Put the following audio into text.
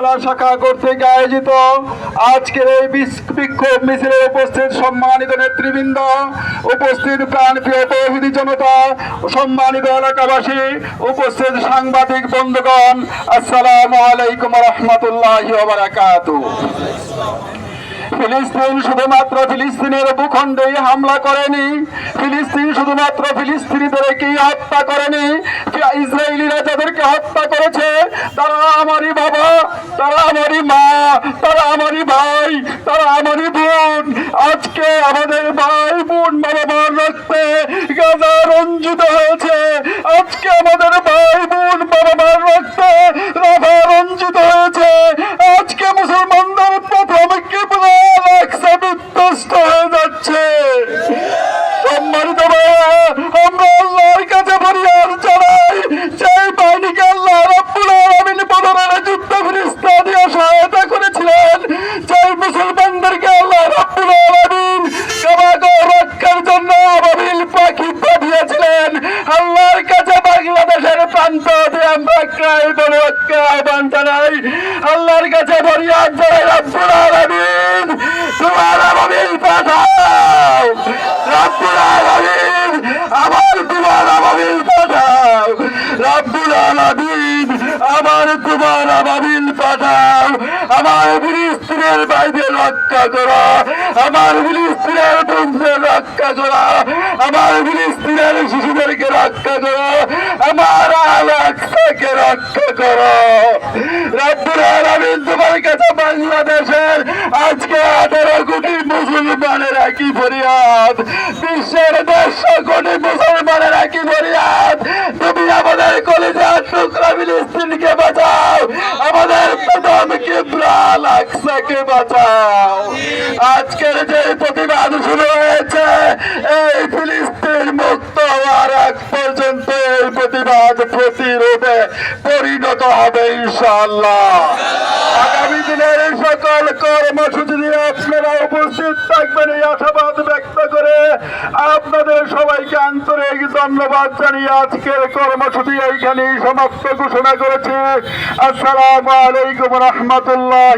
শাখা কর্তৃক আয়োজিত আজকের এই বিক্ষোভ মিছিলে উপস্থিত সম্মানিত নেতৃবৃন্দ, উপস্থিত প্রাণপ্রিয় তৌহিদি জনতা, সম্মানিত এলাকাবাসী, উপস্থিত সাংবাদিক বন্ধুগণ, আসসালামু আলাইকুম রহমতুল্লাহ বারাকাতু ফিলিস্তিন শুধুমাত্র ফিলিস্তিনের ভূখণ্ডেই হামলা করেনি। ফিলিস্তিন শুধুমাত্র ফিলিস্তিনিদেরকেই হত্যা করেনি। ইসরায়েলিরা যাদেরকে হত্যা করেছে, তারা আমারই বাবা, তারা আমারই মা, তারা আমারই ভাই, তারা আমারই বোন। আজকে আমাদের ভাই বোন বাবা রক্তে গাজা রঞ্জিত হয়েছে। আজকে আমাদের ভাই বোন বাবা মার রক্তে রাভা রঞ্জিত হয়েছে আজকে মুসলমানদের প্রথম কিবলা আকসা বিধ্বস্ত হয়ে যাচ্ছে সম্মানিত ভাইয়া, আল্লাহর কাছে সহায়তা করেছিলেন। সেই মুসলমানদেরকে জন্য আবাবিল পাখি পাঠিয়েছিলেন। আল্লাহর কাছে বাংলাদেশের প্রান্ত আমরা ক্রাই বলে আহ্বান কাছে ফরিয়াদ জানাই রাব্বুল আলামিন। তোমার আবাবিল পাঠাও রাব্বুল আলামিন আমার তোমার আবাবিল পাঠাও রাব্বুল আলামিন, আমার তোমার আবাবিল পাঠাও। আমার ফিলিস্তিনের বাইরে রক্ষা করো। আমার ফিলিস্তিনের বন্ধুদের রক্ষা করা। আমার ফিলিস্তিনের শিশুদেরকে রক্ষা করা। আমার আলাক্সাকে রক্ষা করো। রাব্বুল আলামিন, তোমার কাছে বাংলাদেশের আজকে আঠারো কোটি মুসলমানের একই ফরিয়াদ। বিশ্বের দেড়শো কোটি মুসলমানের একই ফরিয়াদ। আমাদের কলেজার টুকরা স্ত্রীকে বাঁচাও। আমাদের প্রধানকে প্রাণ লাক্সাকে বাঁচাও। আজকের যে প্রতিবাদ শুরু হয়েছে, এই ফিলিস্তিন মুক্ত হওয়ার আগ পর্যন্ত এই প্রতিবাদ প্রতিরোধে পরিণত হবে ইনশাআল্লাহ। আগামী দিনের এই সকল কর্মসূচি নিয়ে আপনারা উপস্থিত থাকবেন এই আশাবাদ ব্যক্ত করে আপনাদের সবাইকে আন্তরিক ধন্যবাদ জানিয়ে আজকের কর্মসূচি এইখানে সমাপ্ত ঘোষণা করেছে। আসসালামু আলাইকুম রহমতুল্লাহ